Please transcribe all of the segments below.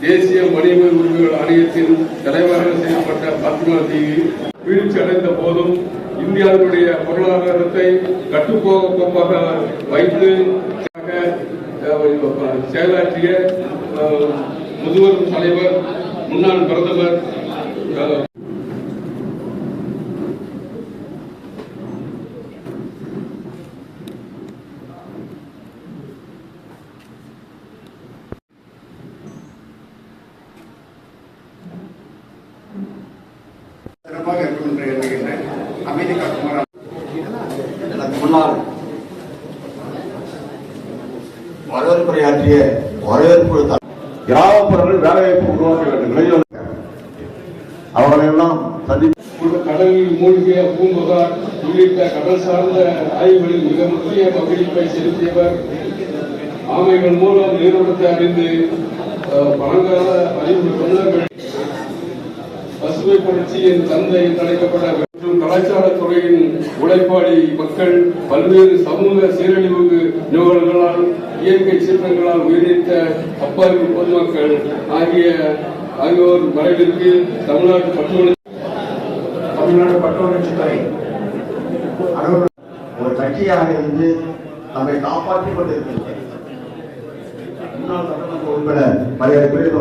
தேசிய மனித உரிமைகள் ஆணையத்தின் தலைவராக செய்யப்பட்ட பாத்திமா தீவி வீழ்ச்சி அடைந்த போதும் இந்தியாவினுடைய பொருளாதாரத்தை கட்டுப்போக்கமாக கோப்பாக வைத்து செயலாற்றிய முதுவர் தலைவர் முன்னாள் பிரதமர் அமைதி காக்கும் எனக்கு முன்னால் வரவேற்புரையாற்றிய வரவேற்பு கிராமப்புறங்கள் வேலைவாய்ப்பு உருவாக்க வேண்டும் இளைஞர்கள் அவர்களை எல்லாம் சந்தி கடலில் மூழ்கிய பூம்புகார் உள்ளிட்ட கடல் சார்ந்த ஆய்வுகளில் மிக முக்கிய பங்களிப்பை செலுத்தியவர் ஆமைகள் மூலம் நீரோட்டத்தை அறிந்து பழங்கால அறிவு தொண்டர்கள் பசுமை புரட்சியின் தந்தை என்று அழைக்கப்பட்ட மற்றும் கலாச்சாரத்துறையின் உழைப்பாளி மக்கள் பல்வேறு சமூக சீரழிவு நிகழ்வுகளால் இயற்கை சீற்றங்களால் உயிரிழந்த அப்பாவி பொதுமக்கள் ஆகிய ஆகியோர் மறைவிற்கு தமிழ்நாடு பட்டுவளர்ச்சி தமிழ்நாடு பட்டுவளர்ச்சித்துறை ஒரு கட்சியாக இருந்து நம்மை காப்பாற்றிக் கொண்டிருக்கிறது முன்னாள் சட்டமன்ற உறுப்பினர் மரியாதைக்குரிய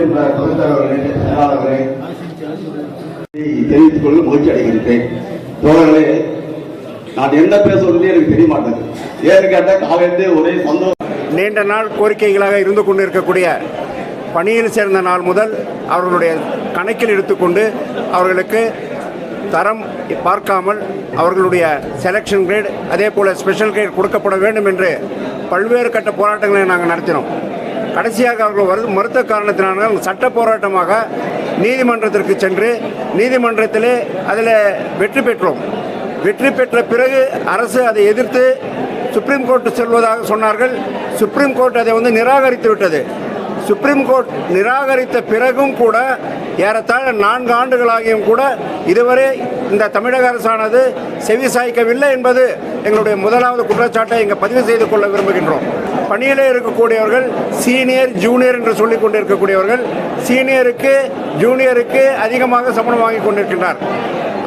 என்ற தெரிவித்துக் கொள்ள மகிழ்ச்சி அடைகின்றேன். தோழர்களே நான் என்ன பேசுவது எனக்கு தெரிய மாட்டேன் ஏன்னு கேட்டால் காலையிலே ஒரே சந்தோஷம். நீண்ட நாள் கோரிக்கைகளாக இருந்து கொண்டிருக்கக்கூடிய பணியில் சேர்ந்த நாள் முதல் அவர்களுடைய கணக்கில் எடுத்துக்கொண்டு அவர்களுக்கு தரம் பார்க்காமல் அவர்களுடைய செலெக்ஷன் கிரேட் அதே போல் ஸ்பெஷல் கிரேட் கொடுக்கப்பட வேண்டும் என்று பல்வேறு கட்ட போராட்டங்களை நாங்கள் நடத்தினோம். கடைசியாக அவர்கள் வருது மறுத்த காரணத்தினால் சட்ட போராட்டமாக நீதிமன்றத்திற்கு சென்று நீதிமன்றத்திலே அதில் வெற்றி பெற்றோம். வெற்றி பெற்ற பிறகு அரசு அதை எதிர்த்து சுப்ரீம் கோர்ட் செல்வதாக சொன்னார்கள். சுப்ரீம் கோர்ட் அதை வந்து நிராகரித்து விட்டது. சுப்ரீம் கோர்ட் நிராகரித்த பிறகும் கூட ஏறத்தாழ நான்கு ஆண்டுகளாகியும் கூட இதுவரை இந்த தமிழக அரசானது செவி சாய்க்கவில்லை என்பது எங்களுடைய முதலாவது குற்றச்சாட்டை இங்கே பதிவு செய்து கொள்ள விரும்புகின்றோம். பணியிலே இருக்கக்கூடியவர்கள் சீனியர் ஜூனியர் என்று சொல்லிக் கொண்டிருக்கக்கூடியவர்கள் சீனியருக்கு ஜூனியருக்கு அதிகமாக சம்பளம் வாங்கி கொண்டிருக்கின்றார்.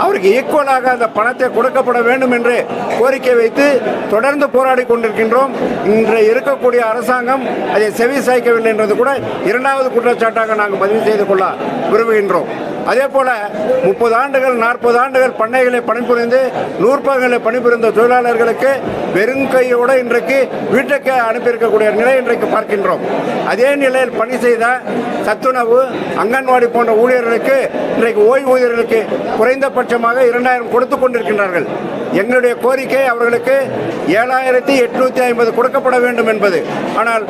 அவருக்கு ஈக்குவலாக அந்த பணத்தை கொடுக்கப்பட வேண்டும் என்று கோரிக்கை வைத்து தொடர்ந்து போராடி கொண்டிருக்கின்றோம். இன்று இருக்கக்கூடிய அரசாங்கம் அதை செவி சாய்க்கவில்லை என்றது கூட இரண்டாவது குற்றச்சாட்டாக நாங்கள் பதிவு செய்து கொள்ள விரும்புகின்றோம். அதே போல முப்பது ஆண்டுகள் நாற்பது ஆண்டுகள் பண்ணைகளை பணிபுரிந்து நூற்பகங்களை பணிபுரிந்த தொழிலாளர்களுக்கு வெறும் கையோடு இன்றைக்கு வீட்டுக்கு அனுப்பியிருக்கக்கூடிய நிலை இன்றைக்கு பார்க்கின்றோம். அதே நிலையில் பணி செய்த சத்துணவு அங்கன்வாடி போன்ற ஊழியர்களுக்கு இன்றைக்கு ஓய்வூதியர்களுக்கு குறைந்தபட்சமாக இரண்டாயிரம் கொடுத்து கொண்டிருக்கின்றார்கள். எங்களுடைய கோரிக்கை அவர்களுக்கு ஏழாயிரத்தி எட்நூத்தி ஐம்பது கொடுக்கப்பட வேண்டும் என்பது. ஆனால்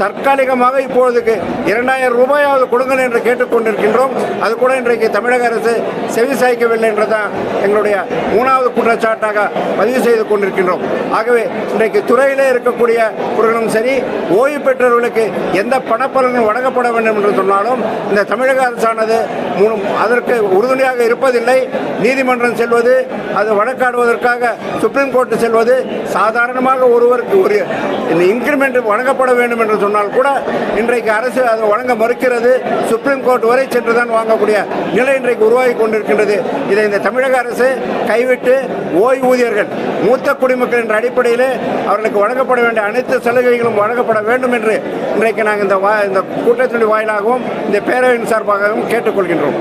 தற்காலிகமாக இப்பொழுதுக்கு இரண்டாயிரம் ரூபாயாவது கொடுங்கள் என்று கேட்டுக்கொண்டிருக்கின்றோம். அது கூட இன்றைக்கு தமிழக அரசு செவி சாய்க்கவில்லை என்றுதான் எங்களுடைய மூணாவது குற்றச்சாட்டாக பதிவு செய்து கொண்டிருக்கின்றோம். ஆகவே இன்றைக்கு துறையிலே இருக்கக்கூடியவர்களும் சரி ஓய்வு பெற்றவர்களுக்கு எந்த பணப்பலனும் வழங்கப்பட வேண்டும் என்று சொன்னாலும் இந்த தமிழக அரசானது அதற்கு உறுதுணையாக இருப்பதில்லை. நீதிமன்றம் செல்வது அது வழக்காடுவதற்காக சுப்ரீம் கோர்ட்டு செல்வது சாதாரணமாக ஒருவருக்கு ஒரு இன்கிரிமெண்ட் வழங்கப்பட வேண்டும் என்று சொன்னால் கூட இன்றைக்கு அரசு அதை வழங்க மறுக்கிறது. சுப்ரீம் கோர்ட் வரை சென்றுதான் வாங்கக்கூடிய நிலை இன்றைக்கு உருவாகி கொண்டிருக்கின்றது. இதை இந்த தமிழக அரசு கைவிட்டு ஓய்வூதியர்கள் மூத்த குடிமக்கள் என்ற அடிப்படையில் அவர்களுக்கு வழங்கப்பட வேண்டிய அனைத்து சலுகைகளும் வழங்கப்பட வேண்டும் என்று இன்றைக்கு நாங்கள் இந்த இந்த கூட்டத்தினுடைய வாயிலாகவும் இந்த பேரவையின் சார்பாகவும் கேட்டுக்கொள்கின்றோம்.